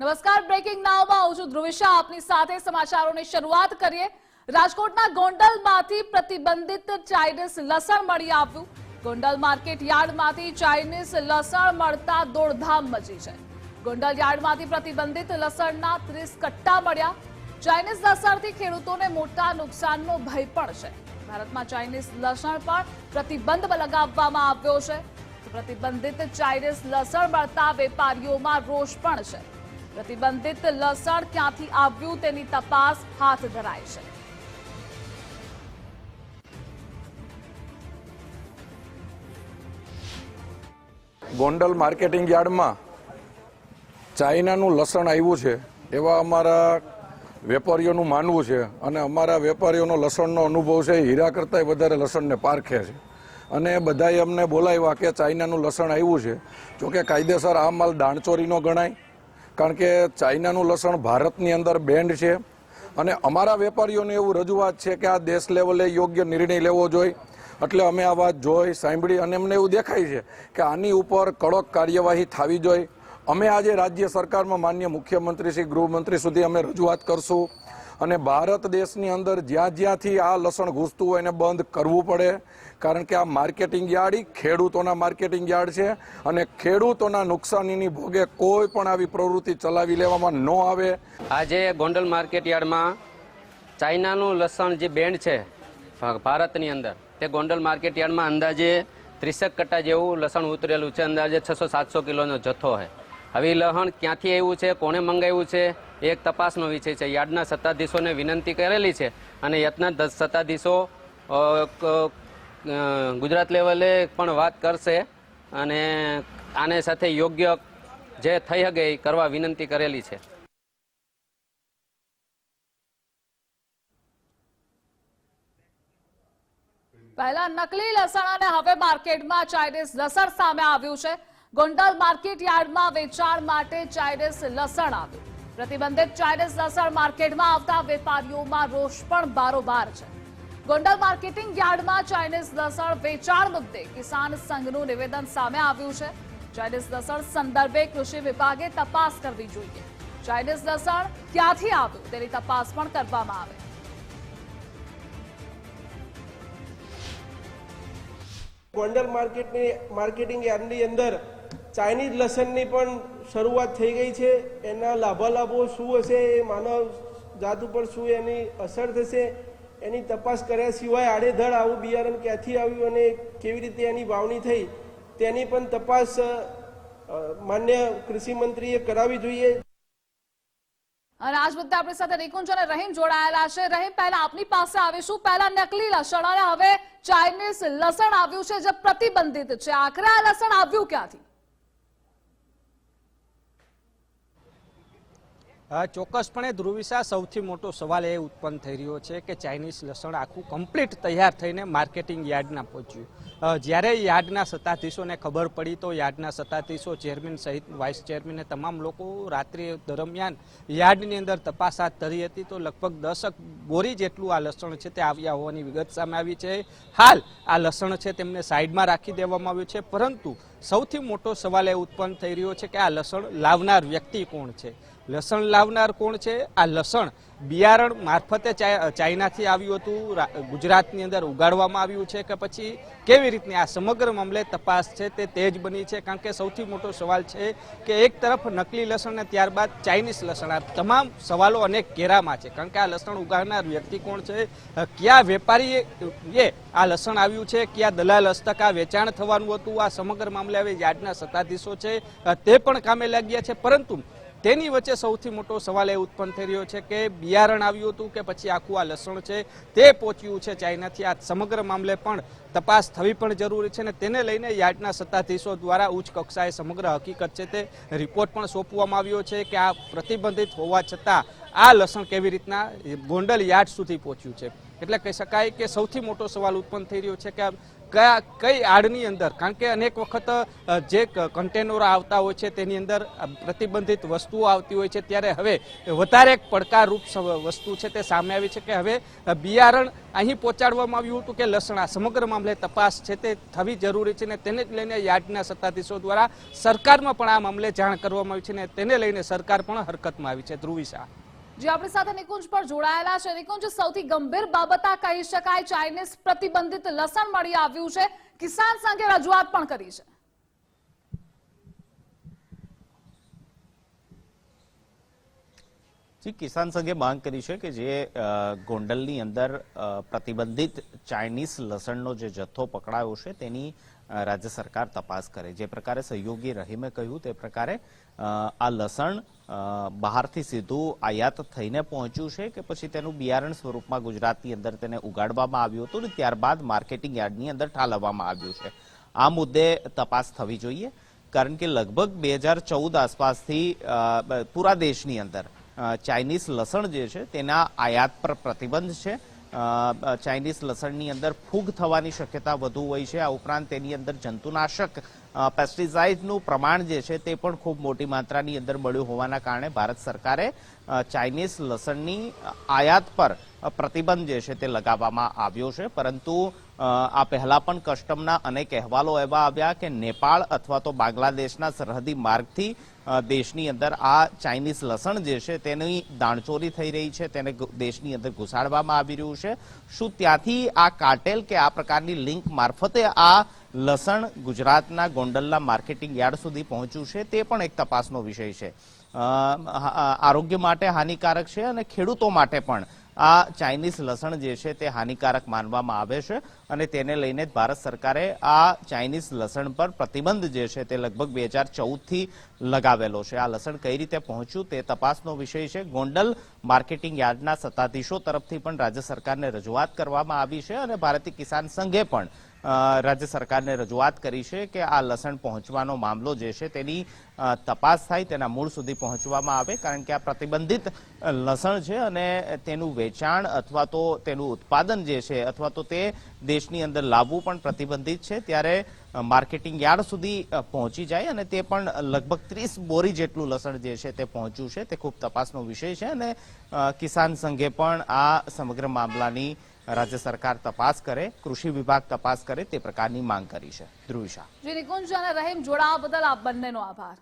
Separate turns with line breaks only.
નમસ્કાર બ્રેકિંગ નાવમાં હું છું ધ્રુવિશા. આપની સાથે સમાચારોની શરૂઆત કરીએ. રાજકોટના ગોંડલમાંથી પ્રતિબંધિત ચાઇનીઝ લસણ મળી આવ્યું. ગોંડલ માર્કેટ યાર્ડમાંથી ચાઇનીઝ લસણ મળતા દોડધામ મચી છે. ગોંડલ યાર્ડમાંથી પ્રતિબંધિત લસણના ત્રીસ કટ્ટા મળ્યા. ચાઇનીઝ લસણથી ખેડૂતોને મોટા નુકસાનનો ભય પણ છે. ભારતમાં ચાઇનીઝ લસણ પણ પ્રતિબંધ લગાવવામાં આવ્યો છે. પ્રતિબંધિત ચાઇનીઝ લસણ મળતા વેપારીઓમાં રોષ પણ છે. પ્રતિબંધિત લસણ ક્યાંથી આવ્યું તેની તપાસ હાથ ધરાઈ છે.
ગોંડલ માર્કેટિંગ યાર્ડમાં ચાઇનાનું લસણ આવ્યું છે, એવા અમારા વેપારીઓનું માનવું છે અને અમારા વેપારીઓનો લસણનો અનુભવ છે હીરા કરતાંય વધારે લસણને પારખે છે. અને બધાએ અમને બોલાવ્યા કે ચાઇનાનું લસણ આવ્યું છે. જોકે કાયદેસર આ માલ દાણચોરીનો ગણાય કારણ કે ચાઇનાનું લસણ ભારતની અંદર બેન્ડ છે. અને અમારા વેપારીઓને એવું રજૂઆત છે કે આ દેશ લેવલે યોગ્ય નિર્ણય લેવો જોઈએ. એટલે અમે આ વાત જોઈ, સાંભળી અને અમને એવું દેખાય છે કે આની ઉપર કડક કાર્યવાહી થવી જોઈએ. અમે આજે રાજ્ય સરકારમાં માન્ય મુખ્યમંત્રી શ્રી ગૃહમંત્રી સુધી અમે રજૂઆત કરશું. અને ભારત દેશની અંદર જ્યાં જ્યાંથી આ લસણ ઘૂસતું હોય એને બંધ કરવું પડે. કારણ કે આ માર્કેટિંગ યાર્ડ ખેડૂતોના માર્કેટિંગ યાર્ડ છે અને ખેડૂતોના નુકસાનીની ભોગે કોઈ પણ આવી પ્રવૃત્તિ ચલાવી લેવામાં ન આવે.
આજે ગોંડલ માર્કેટ યાર્ડમાં ચાઇનાનું લસણ જે બેન્ડ છે ભારતની અંદર, તે ગોંડલ માર્કેટ યાર્ડમાં અંદાજે ત્રીસેક કટ્ટા જેવું લસણ ઉતરેલું છે. અંદાજે છસો સાતસો કિલોનો જથ્થો છે હવે લહણ ક્યાંથી આવ્યું છે, કોણે મંગાવ્યું છે એક તપાસનો વિષય છે. યાર્ડના સત્તાધીશોને વિનંતી કરેલી છે અને યાર્ડના સત્તાધીશો ગુજરાત લેવલે પણ વાત કરશે અને આને સાથે યોગ્ય જે થઈ શકે એ કરવા વિનંતી કરેલી છે.
પહેલા નકલી લસણ અને હવે માર્કેટમાં ચાઇનીઝ લસણ સામે આવ્યું છે. ગોંડલ માર્કેટ યાર્ડમાં વેચાણ માટે ચાઇનીઝ લસણ આવ્યું. પ્રતિબંધિત ચાઇનીઝ લસણ માર્કેટમાં આવતા વેપારીઓમાં રોષ પણ બારોબાર છે. ગોંડલ માર્કેટિંગ યાર્ડમાં ચાઇનીઝ લસણ વેચાણ મુદ્દે કિસાન સંઘનું નિવેદન સામે આવ્યું છે. ચાઇનીઝ લસણ સંદર્ભે કૃષિ વિભાગે તપાસ કરવી જોઈએ. ચાઇનીઝ લસણ ક્યાંથી આવ્યું તેની તપાસ પણ કરવામાં આવે.
ગોંડલ માર્કેટની માર્કેટિંગ યાર્ડની અંદર ચાઇનીઝ લસણની પણ શરૂઆત થઈ ગઈ છે. એના લાભાલાભો શું હશે, એ માનવ જાત ઉપર શું એની અસર થશે, એની તપાસ કર્યા સિવાય આડેધડ આવું બિયારણ ક્યાંથી આવ્યું અને કેવી રીતે એની વાવણી થઈ, તેની પણ તપાસ માન્ય કૃષિ મંત્રીએ કરાવવી જોઈએ.
અને આજ મુદ્દે આપણી સાથે નિકુંજ અને રહીમ જોડાયેલા છે. રહીમ, પહેલા આપની પાસે આવીશું. પહેલા નકલી લસણ અને હવે ચાઇનીઝ લસણ આવ્યું છે, જે પ્રતિબંધિત છે. આખરે આ લસણ આવ્યું ક્યાંથી?
ચોક્કસપણે ધ્રુવિશા સૌથી મોટો સવાલ એ ઉત્પન્ન થઈ રહ્યો છે કે ચાઇનીઝ લસણ આખું કમ્પ્લીટ તૈયાર થઈને માર્કેટિંગ યાર્ડના પહોંચ્યું. જ્યારે યાર્ડના સત્તાધીશોને ખબર પડી તો યાર્ડના સત્તાધીશો, ચેરમેન સહિત વાઇસ ચેરમેને તમામ લોકો રાત્રિ દરમિયાન યાર્ડની અંદર તપાસ હાથ ધરી હતી તો લગભગ દસક બોરી જેટલું આ લસણ છે તે આવ્યા હોવાની વિગત સામે આવી છે. હાલ આ લસણ છે તેમને સાઈડમાં રાખી દેવામાં આવ્યું છે. પરંતુ સૌથી મોટો સવાલ એ ઉત્પન્ન થઈ રહ્યો છે કે આ લસણ લાવનાર વ્યક્તિ કોણ છે? લસણ લાવનાર કોણ છે? આ લસણ બિયારણ મારફતે ચાઇ- ચાઇનાથી આવ્યું હતું. ગુજરાતની અંદર ઉગાડવામાં આવ્યું છે કે પછી કેવી રીતની આ સમગ્ર મામલે તપાસ છે તે તેજ બની છે? કારણ કે સૌથી મોટો સવાલ છે કે એક તરફ નકલી લસણ અને ત્યારબાદ ચાઇનીઝ લસણ. આ તમામ સવાલો અનેક ઘેરામાં છે. કારણ કે આ લસણ ઉગાડનાર વ્યક્તિ કોણ છે? કયા વેપારીએ, એ આ લસણ આવ્યું છે? કયા દલાલ હસ્તક આ વેચાણ થવાનું હતું? આ સમગ્ર મામલે હવે યાર્ડના સત્તાધીશો છે. તે પણ કામે લાગ્યા છે. પરંતુ તેની વચ્ચે સૌથી મોટો સવાલ એ ઉત્પન્ન થઈ રહ્યો છે કે બિયારણ આવ્યું હતું કે પછી આખું આ લસણ છે, તે પહોંચ્યું છે ચાઇનાથી. આ સમગ્ર મામલે પણ તપાસ થવી પણ જરૂરી છે અને તેને લઈને યાર્ડના સત્તાધીશો દ્વારા ઉચ્ચ કક્ષાએ સમગ્ર હકીકત છે તે રિપોર્ટ પણ સોંપવામાં આવ્યો છે કે આ પ્રતિબંધિત હોવા છતાં આ લસણ કેવી રીતના ગોંડલ યાર્ડ સુધી પહોંચ્યું છે. એટલે કહી શકાય કે સૌથી મોટો સવાલ ઉત્પન્ન થઈ રહ્યો છે કે કયા, કઈ આડની અંદર? કારણ કે અનેક વખત જે કન્ટેનરો આવતા હોય છે, તેની અંદર પ્રતિબંધિત વસ્તુઓ આવતી હોય છે, ત્યારે હવે વધારે એક પડકારરૂપ વસ્તુ છે તે સામે આવી છે કે હવે બિયારણ અહીં પહોંચાડવામાં આવ્યું હતું કે લસણ આ સમગ્ર મામલે તપાસ છે તે થવી જરૂરી છે ને તેને જ લઈને યાર્ડના સત્તાધીશો દ્વારા સરકારમાં પણ આ મામલે જાણ કરવામાં આવી છે ને તેને લઈને સરકાર પણ હરકતમાં આવી છે. ધ્રુવી શાહ.
જે આપણી સાથે નિકુંજ પર જોડાયેલા છે. નિકુંજ, સૌથી ગંભીર બાબત આ કહી શકાય. ચાઇનીઝ પ્રતિબંધિત લસણ મળી આવ્યું છે. કિસાન સંઘે રજૂઆત પણ કરી છે.
જી, કિસાન સંઘે માંગ કરી છે કે જે ગોંડલની અંદર પ્રતિબંધિત ચાઇનીઝ લસણનો જે જથ્થો પકડાયો છે તેની રાજ્ય સરકાર તપાસ કરે. જે પ્રકારે સહયોગી રહીમે કહ્યું તે પ્રકારે આ લસણ બહારથી સીધું આયાત થઈને પહોંચ્યું છે કે પછી તેનું બિયારણ સ્વરૂપમાં ગુજરાતની અંદર તેને ઉગાડવામાં આવ્યું હતું અને ત્યારબાદ માર્કેટિંગ યાર્ડની અંદર ઠાલવવામાં આવ્યું છે. આ મુદ્દે તપાસ થવી જોઈએ. કારણ કે લગભગ બે હજાર ચૌદ આસપાસથી પૂરા દેશની અંદર ચાઇનીઝ લસણ જે છે તેના આયાત પર પ્રતિબંધ છે. ચાઇનીઝ લસણની અંદર ફૂગ થવાની શક્યતા વધુ હોય છે. આ ઉપરાંત તેની અંદર જંતુનાશક પેસ્ટિસાઇડનું પ્રમાણ જે છે તે પણ ખૂબ મોટી માત્રાની અંદર મળ્યું હોવાના કારણે ભારત સરકારે ચાઇનીઝ લસણની આયાત પર પ્રતિબંધ જે છે તે લગાવવામાં આવ્યો છે. પરંતુ આ પહેલા પણ કસ્ટમના અનેક અહેવાલો એવા આવ્યા કે નેપાળ અથવા તો બાંગ્લાદેશના સરહદી માર્ગથી દેશની અંદર આ ચાઇનીઝ લસણ જે છે તેની દાણચોરી થઈ રહી છે. તેને દેશની અંદર ઘુસાડવામાં આવી રહ્યું છે. શું ત્યાંથી આ કાર્ટેલ કે આ પ્રકારની લિંક મારફતે આ લસણ ગુજરાતના ગોંડલના માર્કેટિંગ યાર્ડ સુધી પહોંચ્યું છે, તે પણ એક તપાસનો વિષય છે. આરોગ્ય માટે હાનિકારક છે અને ખેડૂતો માટે પણ. આ ચાઇનીઝ લસણ જે છે તે હાનિકારક માનવામાં આવે છે અને તેને લઈને ભારત સરકારે આ ચાઇનીઝ લસણ પર પ્રતિબંધ જે છે તે લગભગ બે હજાર ચૌદથી લગાવેલો છે. આ લસણ કઈ રીતે પહોંચ્યું તે તપાસનો વિષય છે. ગોંડલ માર્કેટિંગ યાર્ડના સત્તાધીશો તરફથી પણ રાજ્ય સરકારને રજૂઆત કરવામાં આવી છે અને ભારતીય કિસાન સંઘે પણ રાજ્ય સરકારને રજૂઆત કરી છે કે આ લસણ પહોંચવાનો મામલો જે છે તેની તપાસ થાય, તેના મૂળ સુધી પહોંચવામાં આવે, કારણ કે આ પ્રતિબંધિત લસણ છે અને તેનું વેચાણ અથવા તો તેનું ઉત્પાદન જે છે અથવા તો તે દેશની અંદર લાવવું પણ પ્રતિબંધિત છે. ત્યારે માર્કેટિંગ યાર્ડ સુધી પહોંચી જાય અને તે પણ લગભગ ત્રીસ બોરી જેટલું લસણ જે છે તે પહોંચ્યું છે. તે ખૂબ તપાસનો વિષય છે અને કિસાન સંઘે પણ આ સમગ્ર મામલાની રાજ્ય સરકાર તપાસ કરે, કૃષિ વિભાગ તપાસ કરે તે પ્રકારની માંગ કરી છે. ધ્રુવ શાહ
જે નિકુંજ અને રહીમ જોડાવા બદલ આપ બંનેનો આભાર.